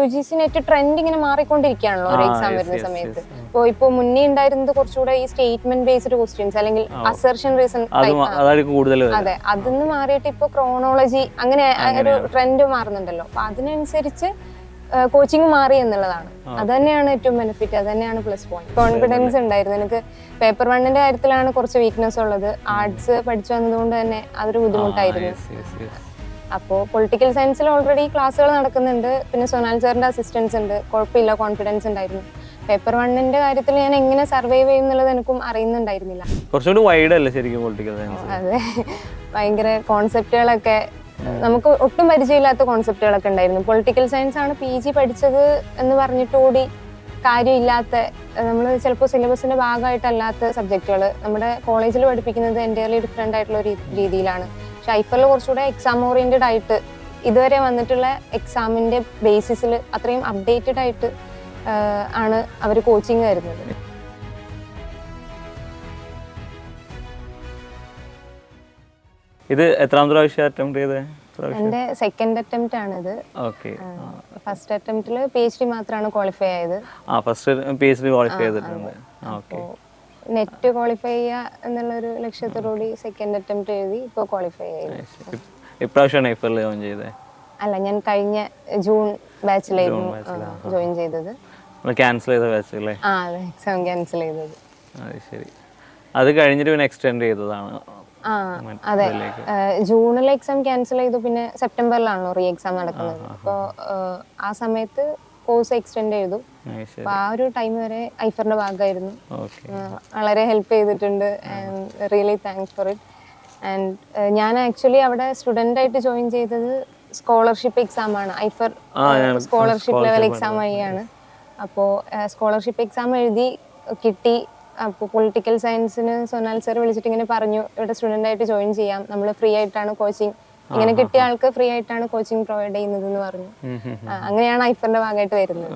U G C net trend ഇങ്ങനെ മാറിക്കൊണ്ടിരിക്കുകയാണല്ലോ ഒരു എക്സാം വരുന്ന സമയത്ത്. ഇപ്പോ ഇപ്പോൾ ഇപ്പോൾ മുന്നേ ഉണ്ടായിരുന്നത് കുറച്ചുകൂടെ ഈ സ്റ്റേറ്റ്മെന്റ് ബേസ്ഡ് ക്വസ്റ്റ്യൻസ് അല്ലെങ്കിൽ അസർഷൻ റീസൺ അത് അതിന്ന് മാറിയിട്ട് ഇപ്പൊ ക്രോണോളജി അങ്ങനെ ഒരു ട്രെൻഡ് മാറുന്നുണ്ടല്ലോ. അപ്പൊ അതിനനുസരിച്ച് കോച്ചിങ് മാറി എന്നുള്ളതാണ്. അത് തന്നെയാണ് ഏറ്റവും ബെനിഫിറ്റ് അത് തന്നെയാണ് പ്ലസ് പോയിന്റ് കോൺഫിഡൻസ് ഉണ്ടായിരുന്നു. എനിക്ക് പേപ്പർ വണ്ണിന്റെ കാര്യത്തിലാണ് കുറച്ച് വീക്ക്നെസ് ഉള്ളത്. ആർട്സ് പഠിച്ചു വന്നതുകൊണ്ട് തന്നെ അതൊരു ബുദ്ധിമുട്ടായിരുന്നു. അപ്പോൾ പൊളിറ്റിക്കൽ സയൻസിൽ ഓൾറെഡി ക്ലാസ്സുകൾ നടക്കുന്നുണ്ട്. പിന്നെ സൊനാൽ സാറിന്റെ അസിസ്റ്റൻസ് ഉണ്ട്. കുഴപ്പമില്ല കോൺഫിഡൻസ് ഉണ്ടായിരുന്നു. പേപ്പർ വണ്ണിന്റെ കാര്യത്തിൽ ഞാൻ എങ്ങനെ സർവൈവ് ചെയ്യും എന്നുള്ളത് എനിക്കും അറിയുന്നുണ്ടായിരുന്നില്ല. കുറച്ചുകൂടി വൈഡ് അല്ലേ ശരിക്കും പൊളിറ്റിക്കൽ സയൻസ് അതെ. ഭയങ്കര കോൺസെപ്റ്റുകളൊക്കെ നമുക്ക് ഒട്ടും പരിചയമില്ലാത്ത കോൺസെപ്റ്റുകളൊക്കെ ഉണ്ടായിരുന്നു. പൊളിറ്റിക്കൽ സയൻസ് ആണ് പി ജി പഠിച്ചത് എന്ന് പറഞ്ഞിട്ട് കൂടി കാര്യമില്ലാത്ത നമ്മൾ ചിലപ്പോൾ സിലബസിന്റെ ഭാഗമായിട്ടല്ലാത്ത സബ്ജക്റ്റുകൾ നമ്മുടെ കോളേജിൽ പഠിപ്പിക്കുന്നത് എന്റെ ഡിഫറെന്റ് ആയിട്ടുള്ള ഒരു രീതിയിലാണ്. പക്ഷെ ഐഫറിൽ കുറച്ചുകൂടെ എക്സാം ഓറിയന്റഡ് ആയിട്ട് ഇതുവരെ വന്നിട്ടുള്ള എക്സാമിന്റെ ബേസിസിൽ അത്രയും അപ്ഡേറ്റഡ് ആയിട്ട് ആണ് അവർ കോച്ചിങ് തരുന്നത് ഇത് എത്രാമത്തെ പ്രാവശ്യം അറ്റംപ്റ്റ് ചെയ്തത് എന്റെ സെക്കൻഡ് അറ്റംപ്റ്റ് ആണ് ഇത് ഓക്കേ ഫസ്റ്റ് അറ്റംപ്റ്റിൽ പി എച്ച് ഡി മാത്രമാണ് ക്വാളിഫൈ ആയത്. ആ first P H D qualify ചെയ്തിട്ടുണ്ട്. ഓക്കെ നെറ്റ് ക്വാളിഫൈ ചെയ്യുക എന്നുള്ളൊരു ലക്ഷ്യത്തോടുകൂടി സെക്കൻഡ് അറ്റംപ്റ്റ് എഴുതി ഇപ്പോൾ ക്വാളിഫൈ ചെയ്തു ഇപ്രാവശ്യമാണ് ഐഫറിൽ ജോയിൻ ചെയ്തത് അല്ല ഞാൻ കഴിഞ്ഞ ജൂൺ ബാച്ചിലായിരുന്നു ജോയിൻ ചെയ്തത്. ക്യാൻസൽ ചെയ്ത ബാച്ച് അല്ലേ? ആ അതെ എക്സാം ക്യാൻസൽ ചെയ്തത്. അത് ശരി. അത് കഴിഞ്ഞിട്ട് പിന്നെ എക്സ്റ്റെൻഡ് ചെയ്തതാണ്. ആ അതെ. ജൂണിൽ എക്സാം ക്യാൻസൽ ചെയ്തു പിന്നെ സെപ്റ്റംബറിലാണല്ലോ റീ എക്സാം നടക്കുന്നത് അപ്പോൾ ആ സമയത്ത് കോഴ്സ് എക്സ്റ്റെൻഡ് ചെയ്തു. അപ്പൊ അപ്പോൾ ആ ഒരു ടൈം വരെ ഐഫറിന്റെ ഭാഗമായിരുന്നു. വളരെ ഹെൽപ്പ് ചെയ്തിട്ടുണ്ട് really thanks for it and ഞാൻ ആക്ച്വലി അവിടെ സ്റ്റുഡന്റ് ആയിട്ട് ജോയിൻ ചെയ്തത് സ്കോളർഷിപ്പ് എക്സാം ആണ്. ഐഫർ സ്കോളർഷിപ്പ് ലെവൽ എക്സാം വഴിയാണ്. അപ്പോൾ സ്കോളർഷിപ്പ് എക്സാം എഴുതി കിട്ടി. അപ്പോൾ പൊളിറ്റിക്കൽ സയൻസിന് സൊനാൽ സർ വിളിച്ചിട്ട് ഇങ്ങനെ പറഞ്ഞു ഇവിടെ സ്റ്റുഡന്റ് ആയിട്ട് ജോയിൻ ചെയ്യാം. നമ്മൾ ഫ്രീ ആയിട്ടാണ് കോച്ചിങ് ഇങ്ങനെ കിട്ടിയ ആൾക്ക് ഫ്രീ ആയിട്ടാണ് കോച്ചിങ് പ്രൊവൈഡ് ചെയ്യുന്നത് എന്ന് പറഞ്ഞു അങ്ങനെയാണ് ഐഫറിന്റെ ഭാഗമായിട്ട് വരുന്നത്.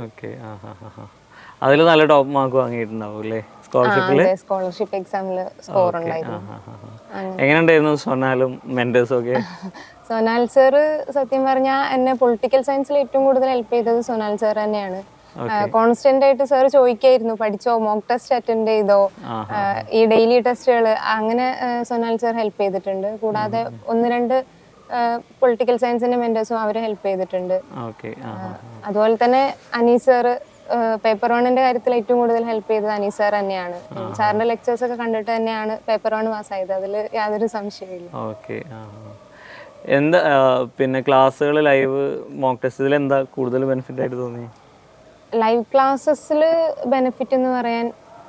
അതിൽ നല്ല ടോപ്പ് മാർക്ക് വാങ്ങിയിട്ടുണ്ടാവും അല്ലേ സ്കോളർഷിപ്പിൽ സ്കോളർഷിപ്പ് എക്സാമിൽ സ്കോർ ഉണ്ടായിരുന്നു. എങ്ങനെയുണ്ടായിരുന്നു സൊന്നാലും മെന്റേഴ്സും ഒക്കെ? സൊനാൽ സർ സത്യം പറഞ്ഞാൽ എന്നെ പൊളിറ്റിക്കൽ സയൻസിൽ ഏറ്റവും കൂടുതൽ ഹെൽപ്പ് ചെയ്തത് സൊനാൽ സർ തന്നെയാണ്. കോൺസ്റ്റന്റ് ആയിട്ട് സാർ ചോദിക്കായിരുന്നു പഠിച്ചോ? മോക്ക് ടെസ്റ്റ് അറ്റൻഡ് ചെയ്തോ? ഈ ഡെയിലി ടെസ്റ്റുകൾ അങ്ങനെ സോനാൽ സൊനാൽ സർ ഹെൽപ്പ് ചെയ്തിട്ടുണ്ട്. കൂടാതെ ഒന്ന് രണ്ട് പൊളിറ്റിക്കൽ സയൻസിന്റെ മെന്റേഴ്സും അവർ ഹെൽപ്പ് ചെയ്തിട്ടുണ്ട്. അതുപോലെ തന്നെ അനീസ് പേപ്പർ വണ്ണിന്റെ കാര്യത്തിൽ ഏറ്റവും കൂടുതൽ ഹെൽപ്പ് ചെയ്തത് അനീസ് സാർ തന്നെയാണ്. സാറിന്റെ ലെക്ചേഴ്സ് ഒക്കെ കണ്ടിട്ട് തന്നെയാണ് പേപ്പർ വൺ പാസ്സായത് അതിൽ യാതൊരു സംശയമില്ല ഓക്കെ. എന്താ പിന്നെ ക്ലാസ്സുകൾ ലൈവ് മോക്ക് ടെസ്റ്റിൽ എന്താ കൂടുതൽ ബെനിഫിറ്റ് ആയിട്ട് തോന്നി? ലൈവ് ക്ലാസ്സസിൽ ബെനിഫിറ്റ് എന്ന് പറയാൻ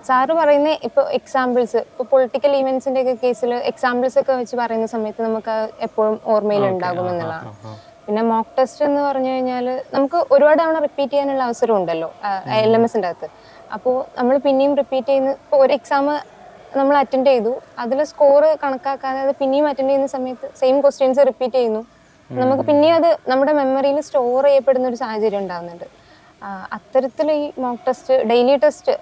സാറ് പറയുന്ന ഇപ്പോൾ എക്സാമ്പിൾസ് ഇപ്പോൾ പൊളിറ്റിക്കൽ ഈവൻസിന്റെ ഒക്കെ കേസിൽ എക്സാമ്പിൾസ് ഒക്കെ വെച്ച് പറയുന്ന സമയത്ത് നമുക്ക് എപ്പോഴും ഓർമ്മയിൽ ഉണ്ടാകും എന്നുള്ളതാണ്. പിന്നെ മോക്ക് ടെസ്റ്റ് എന്ന് പറഞ്ഞു കഴിഞ്ഞാൽ നമുക്ക് ഒരുപാട് തവണ റിപ്പീറ്റ് ചെയ്യാനുള്ള അവസരം ഉണ്ടല്ലോ എൽ എം എസിന്റെ അകത്ത്. അപ്പോൾ നമ്മൾ പിന്നെയും റിപ്പീറ്റ് ചെയ്യുന്ന ഇപ്പോൾ ഒരു എക്സാം നമ്മൾ അറ്റൻഡ് ചെയ്തു അതിൽ സ്കോർ കണക്കാക്കാതെ അത് പിന്നെയും അറ്റൻഡ് ചെയ്യുന്ന സമയത്ത് സെയിം ക്വസ്റ്റ്യൻസ് റിപ്പീറ്റ് ചെയ്യുന്നു. നമുക്ക് പിന്നെയും അത് നമ്മുടെ മെമ്മറിയിൽ സ്റ്റോർ ചെയ്യപ്പെടുന്ന ഒരു സാഹചര്യം ഉണ്ടാകുന്നുണ്ട് അത്തരത്തിൽ ഈ mock test daily test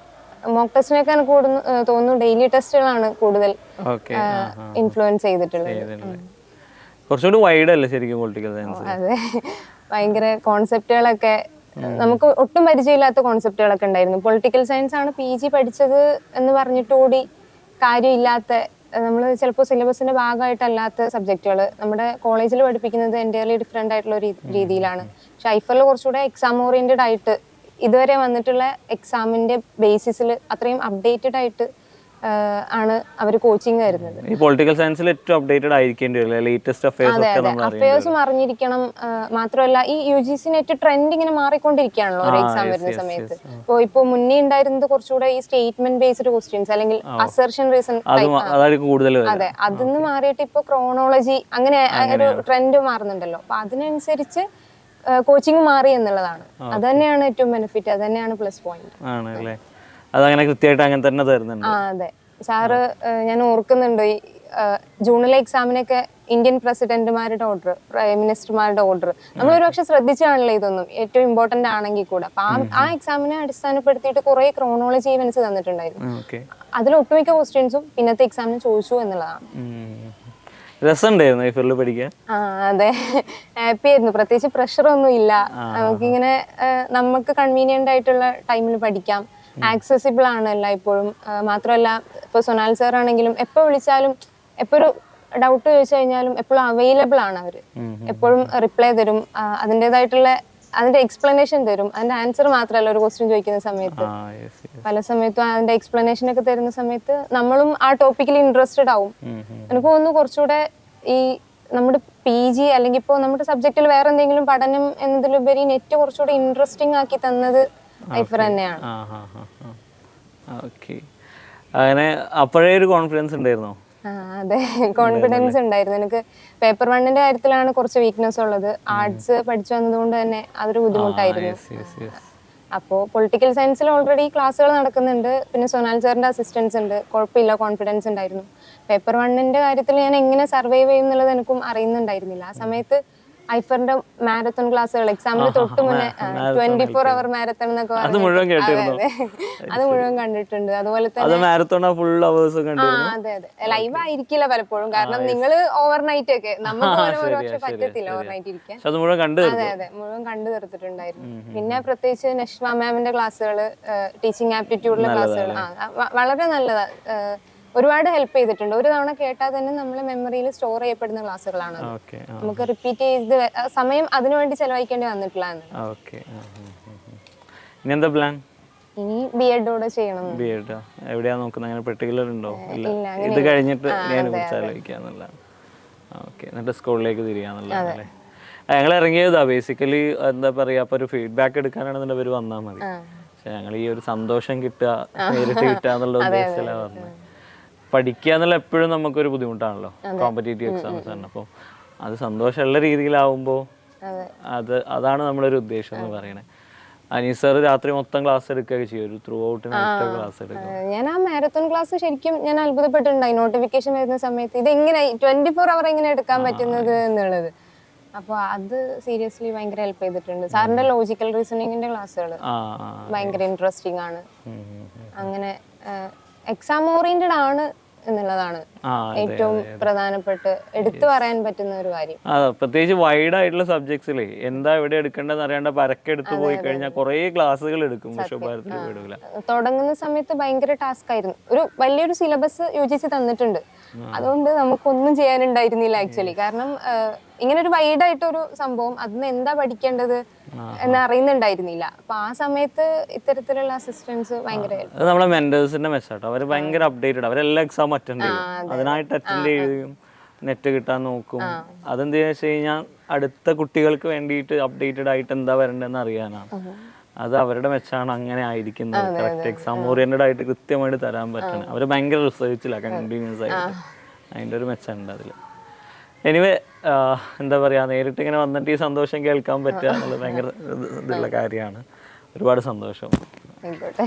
mock ടെസ്റ്റിനൊക്കെ കൂടുന്നു തോന്നുന്നു ഡെയിലി ടെസ്റ്റുകളാണ് കൂടുതൽ ഇൻഫ്ലുവൻസ് ചെയ്തിട്ടുള്ളത്. കുറച്ചുകൂടി വൈഡ് അല്ലേ ശരിക്കും പൊളിറ്റിക്കൽ സയൻസ് അതെ. ഭയങ്കര കോൺസെപ്റ്റുകളൊക്കെ നമുക്ക് ഒട്ടും പരിചയമില്ലാത്ത കോൺസെപ്റ്റുകളൊക്കെ ഉണ്ടായിരുന്നു. പൊളിറ്റിക്കൽ സയൻസ് ആണ് പി ജി പഠിച്ചത് എന്ന് പറഞ്ഞിട്ട് കൂടി കാര്യമില്ലാത്ത നമ്മൾ ചിലപ്പോൾ സിലബസിന്റെ ഭാഗമായിട്ടല്ലാത്ത സബ്ജക്റ്റുകൾ നമ്മുടെ കോളേജിൽ പഠിപ്പിക്കുന്നത് എന്റെ ഡിഫറെന്റ് ആയിട്ടുള്ള ഒരു രീതിയിലാണ്. പക്ഷെ ഐഫറിൽ കുറച്ചുകൂടെ എക്സാം ഓറിയന്റഡ് ആയിട്ട് ഇതുവരെ വന്നിട്ടുള്ള എക്സാമിന്റെ ബേസിസിൽ അത്രയും അപ്ഡേറ്റഡ് ആയിട്ട് ആണ് അവർ കോച്ചിങ് തരുന്നത്. ഈ പൊളിറ്റിക്കൽ സയൻസിൽ ഏറ്റവും അപ്ഡേറ്റഡ് ആയിരിക്കേണ്ടി വരില്ല? ലേറ്റസ്റ്റ് അഫയേഴ്സ് അതെ അഫയേഴ്സും അറിഞ്ഞിരിക്കണം മാത്രമല്ല ഈ U G C net trend ഇങ്ങനെ മാറിക്കൊണ്ടിരിക്കുകയാണല്ലോ ഒരു എക്സാം വരുന്ന സമയത്ത്. ഇപ്പോ ഇപ്പൊ മുന്നേ ഉണ്ടായിരുന്നത് കുറച്ചുകൂടെ ഈ സ്റ്റേറ്റ്മെന്റ് ബേസ്ഡ് ക്വസ്റ്റ്യൻസ് അല്ലെങ്കിൽ അസർഷൻ റീസൺ അത് കൂടുതൽ വരിക. അതെ അതിന്ന് മാറിയിട്ട് ഇപ്പോൾ ക്രോണോളജി അങ്ങനെ ഒരു ട്രെൻഡ് മാറുന്നുണ്ടല്ലോ. അപ്പൊ അതിനനുസരിച്ച് കോച്ചിങ് മാറി എന്നുള്ളതാണ്. അത് തന്നെയാണ് ഏറ്റവും ബെനിഫിറ്റ് അത് തന്നെയാണ് പ്ലസ് പോയിന്റ് ആണല്ലേ? അതങ്ങനെ കൃത്യമായിട്ട് അങ്ങനെ തന്നെ തരുന്നുണ്ട്. ആ അതെ. സാറ് ഞാൻ ഓർക്കുന്നുണ്ട് ഈ ജൂണിലെ എക്സാമിനൊക്കെ ഇന്ത്യൻ പ്രസിഡന്റുമാരുടെ ഓർഡർ പ്രൈം മിനിസ്റ്റർമാരുടെ ഓർഡർ നമ്മൾ ഒരുപക്ഷെ ശ്രദ്ധിച്ചാണല്ലോ ഇതൊന്നും. ഏറ്റവും ഇമ്പോർട്ടന്റ് ആണെങ്കിൽ കൂടെ. അപ്പൊ ആ എക്സാമിനെ അടിസ്ഥാനപ്പെടുത്തിയിട്ട് കുറെ ക്രോണോളജി ഇവൻസ് തന്നിട്ടുണ്ടായിരുന്നു. അതിൽ ഒട്ടുമിക്ക ക്വസ്റ്റ്യൻസും പിന്നത്തെ എക്സാമിന് ചോദിച്ചു എന്നുള്ളതാണ്. രസമുണ്ടായിരുന്നു ഐഫറിൽ പഠിക്കാൻ. ആ അതെ. ഹാപ്പി ആയിരുന്നു. പ്രത്യേകിച്ച് പ്രഷർ ഒന്നും ഇല്ല. നമുക്കിങ്ങനെ ആ, നമുക്ക് കൺവീനിയന്റ് ആയിട്ടുള്ള ടൈമിൽ പഠിക്കാം. ആക്സസിബിൾ ആണ് എല്ലായ്പ്പോഴും. ആ, മാത്രമല്ല ഇപ്പൊ സൊനാൽ സാർ ആണെങ്കിലും എപ്പോ വിളിച്ചാലും എപ്പോ ഒരു ഡൗട്ട് ചോദിച്ചു കഴിഞ്ഞാലും എപ്പോഴും അവൈലബിൾ ആണ് അവർ. എപ്പോഴും റിപ്ലൈ തരും. ആ, അതിന്റെതായിട്ടുള്ള അതിന്റെ എക്സ്പ്ലനേഷൻ തരും. അതിന്റെ ആൻസർ മാത്രമല്ല ഒരു ക്വസ്റ്റ്യൻ ചോദിക്കുന്ന സമയത്ത്. പല സമയത്തും അതിന്റെ എക്സ്പ്ലനേഷൻ ഒക്കെ തരുന്ന സമയത്ത് നമ്മളും ആ ടോപ്പിക്കിൽ ഇൻട്രസ്റ്റഡ് ആവും. എനിക്ക് തോന്നുന്നു കുറച്ചുകൂടെ ഈ നമ്മുടെ പി ജി അല്ലെങ്കിൽ ഇപ്പോൾ നമ്മുടെ സബ്ജക്റ്റിൽ വേറെ എന്തെങ്കിലും പഠനം എന്നതിലുപരി നെറ്റ് കുറച്ചുകൂടെ ഇൻട്രസ്റ്റിംഗ് ആക്കി തന്നത് ഐഫർ തന്നെയാണ്. അങ്ങനെ അപ്പോഴേ ഒരു കോൺഫിഡൻസ് ഉണ്ടായിരുന്നോ? അതെ. കോൺഫിഡൻസ് ഉണ്ടായിരുന്നു. എനിക്ക് പേപ്പർ വണ്ണിന്റെ കാര്യത്തിലാണ് കുറച്ച് വീക്ക്നെസ് ഉള്ളത്. ആർട്സ് പഠിച്ചു വന്നതുകൊണ്ട് തന്നെ അതൊരു ബുദ്ധിമുട്ടായിരുന്നു. അപ്പോൾ പൊളിറ്റിക്കൽ സയൻസിൽ ഓൾറെഡി ക്ലാസ്സുകൾ നടക്കുന്നുണ്ട്. പിന്നെ സൊനാൽ സാറിന്റെ അസിസ്റ്റൻസ് ഉണ്ട്. കുഴപ്പമില്ല കോൺഫിഡൻസ് ഉണ്ടായിരുന്നു. പേപ്പർ വണ്ണിന്റെ കാര്യത്തിൽ ഞാൻ എങ്ങനെ സർവൈവ് ചെയ്യും എന്നുള്ളത് എനിക്കും അറിയുന്നുണ്ടായിരുന്നില്ല. ആ സമയത്ത് ഐഫറിന്റെ മാരത്തോൺ ക്ലാസ്സുകൾ. എക്സാമിന് തൊട്ട് മുന്നേ ട്വന്റി ഫോർ അവർ മാരത്തോൺ എന്നൊക്കെ അത് മുഴുവൻ കേട്ടിരുന്നു. അത്. മുഴുവൻ കണ്ടിട്ടുണ്ട്. അതുപോലെ തന്നെ മാരത്തോൺ ഫുൾ അവേഴ്സ് കണ്ടിരുന്നു. അതെ അതെ. ലൈവ് ആയിരിക്കില്ല പലപ്പോഴും. കാരണം നിങ്ങൾ ഓവർ നൈറ്റ് ഒക്കെ. നമുക്ക് ഒരു പക്ഷെ പറ്റത്തില്ല ഓവർനൈറ്റ് ഇരിക്കാൻ. അത് മുഴുവൻ കണ്ടു അതെ അതെ. മുഴുവൻ കണ്ടു തീർത്തിട്ടുണ്ടായിരുന്നു. പിന്നെ പ്രത്യേകിച്ച് നഷ്മ മാമിന്റെ ക്ലാസ്സുകൾ ടീച്ചിങ് ആപ്റ്റിറ്റ്യൂഡിലെ ക്ലാസ്സുകൾ വളരെ നല്ലതാ. ഏഹ്, ഒരുപാട് ഹെൽപ്പ് ചെയ്തിട്ടുണ്ട്. ഒരു തവണ കേട്ടാൽ തന്നെ നമ്മൾ മെമ്മറിയിൽ സ്റ്റോർ ചെയ്യപ്പെടുന്ന ക്ലാസ്സുകളാണ് നമുക്ക് റിപ്പീറ്റ് ചെയ്ത് സമയം അതിനുവേണ്ടി ചെലവഴിക്കേണ്ടി വന്നിട്ടില്ല ഇനി എന്താ പ്ലാൻ ഇനി ബി എഡോടെ ചെയ്യണം. ബി എഡ് എവിടെയാ നോക്കുന്നത്? അങ്ങനെ പെർട്ടിക്കുലർ ഉണ്ടോ? ഇല്ല. ഇത് കഴിഞ്ഞിട്ട് ഞാൻ കുറിച്ച് ആലോചിക്കാന്നുള്ളതാണ് ഓക്കെ എന്നിട്ട് സ്കൂളിലേക്ക് തിരിയാന്നുള്ളതാണ് ഞങ്ങൾ ഇറങ്ങിയതാ. ബേസിക്കലി എന്താ പറയാ അപ്പൊ ഒരു ഫീഡ്ബാക്ക് എടുക്കാനാണ് ഇവർ വന്നാൽ മതി. പക്ഷെ ഞങ്ങൾ ഈ ഒരു സന്തോഷം കിട്ടുക നേരിട്ട് കിട്ടുക എന്നുള്ള ഉദ്ദേശത്തിലാണ് പറഞ്ഞത് പഠിക്കുക എന്നുള്ള എപ്പോഴും നമുക്കൊരു ബുദ്ധിമുട്ടാണല്ലോ കോമ്പറ്റേറ്റീവ് എക്സാംസ് ആണ് അപ്പോൾ അത് സന്തോഷമുള്ള രീതിയിലാവുമ്പോൾ അതെ. അത് അതാണ് നമ്മളൊരു ഉദ്ദേശം എന്ന് പറയണേ. അനീസ് സാർ രാത്രി മൊത്തം ക്ലാസ് എടുക്കുകയൊക്കെ ചെയ്യും ഒരു ത്രൂ ഔട്ട് ക്ലാസ് എടുക്കും. ഞാൻ ആ മാരത്തോൺ ക്ലാസ് ശരിക്കും ഞാൻ അത്ഭുതപ്പെട്ടിട്ടുണ്ടായി നോട്ടിഫിക്കേഷൻ വരുന്ന സമയത്ത് ഇത് എങ്ങനെ ട്വന്റി ഫോർ അവർ എങ്ങനെ എടുക്കാൻ പറ്റുന്നത് എന്നുള്ളത്. അപ്പോൾ അത് സീരിയസ്ലി ഭയങ്കര ഹെൽപ്പ് ചെയ്തിട്ടുണ്ട്. സാറിന്റെ ലോജിക്കൽ റീസണിങ്ങിന്റെ ക്ലാസ്സുകൾ ഭയങ്കര ഇൻട്രസ്റ്റിംഗ് ആണ്. അങ്ങനെ എക്സാം ഓറിയന്റഡ് ആണ് എന്നുള്ളതാണ് ഏറ്റവും പ്രധാനപ്പെട്ട് എടുത്തു പറയാൻ പറ്റുന്ന ഒരു കാര്യം. പ്രത്യേകിച്ച് വൈഡ് ആയിട്ടുള്ള സബ്ജക്ട്സിൽ എന്താ ഇവിടെ എടുക്കേണ്ടതെന്ന് അറിയാണ്ട് പരക്കെടുത്ത് പോയി കഴിഞ്ഞാൽ കുറേ ക്ലാസ്സുകൾ എടുക്കും പക്ഷെ തുടങ്ങുന്ന സമയത്ത് ഭയങ്കര ടാസ്ക് ആയിരുന്നു. ഒരു വലിയൊരു സിലബസ് യു ജി സി തന്നിട്ടുണ്ട് അതുകൊണ്ട് നമുക്കൊന്നും ചെയ്യാനുണ്ടായിരുന്നില്ല ആക്ച്വലി കാരണം ഇങ്ങനെ ഒരു വൈഡ് ആയിട്ടൊരു സംഭവം. അതിന് എന്താ പഠിക്കേണ്ടത്? എന്ന് അറിയുന്നുണ്ടായിരുന്നില്ല. അപ്പൊ ആ സമയത്ത് ഇത്തരത്തിലുള്ള അസിസ്റ്റൻസ് ഭയങ്കര. അത് നമ്മളെ മെന്റേഴ്സിന്റെ മെസ്സാട്ടോ അവർ ഭയങ്കര അപ്ഡേറ്റഡ് അവരെല്ലാം എക്സാം അറ്റൻഡ് ചെയ്യും. അതിനായിട്ട് അറ്റൻഡ് ചെയ്യും. നെറ്റ് കിട്ടാൻ നോക്കും. അതെന്ത് വെച്ച് കഴിഞ്ഞാൽ അടുത്ത കുട്ടികൾക്ക് വേണ്ടിയിട്ട് അപ്ഡേറ്റഡ് ആയിട്ട് എന്താ വരേണ്ടതെന്ന് അറിയാനാണ് അത് അവരുടെ മെച്ചാണ് അങ്ങനെ ആയിരിക്കുന്നത്. കറക്റ്റ് എക്സാം ഓറിയന്റഡ് ആയിട്ട് കൃത്യമായിട്ട് തരാൻ പറ്റണം. അവർ ഭയങ്കര റിസർച്ചിലാണ് കണ്ടിന്യൂസ് ആയിട്ട്. അതിന്റെ ഒരു മെച്ചുണ്ട് അതിൽ എനിവേ എന്താ പറയുക നേരിട്ട് ഇങ്ങനെ വന്നിട്ട് ഈ സന്തോഷം കേൾക്കാൻ പറ്റുക എന്നുള്ളത് ഭയങ്കര ഇതുള്ള കാര്യമാണ്. ഒരുപാട് സന്തോഷം. ആയിക്കോട്ടെ.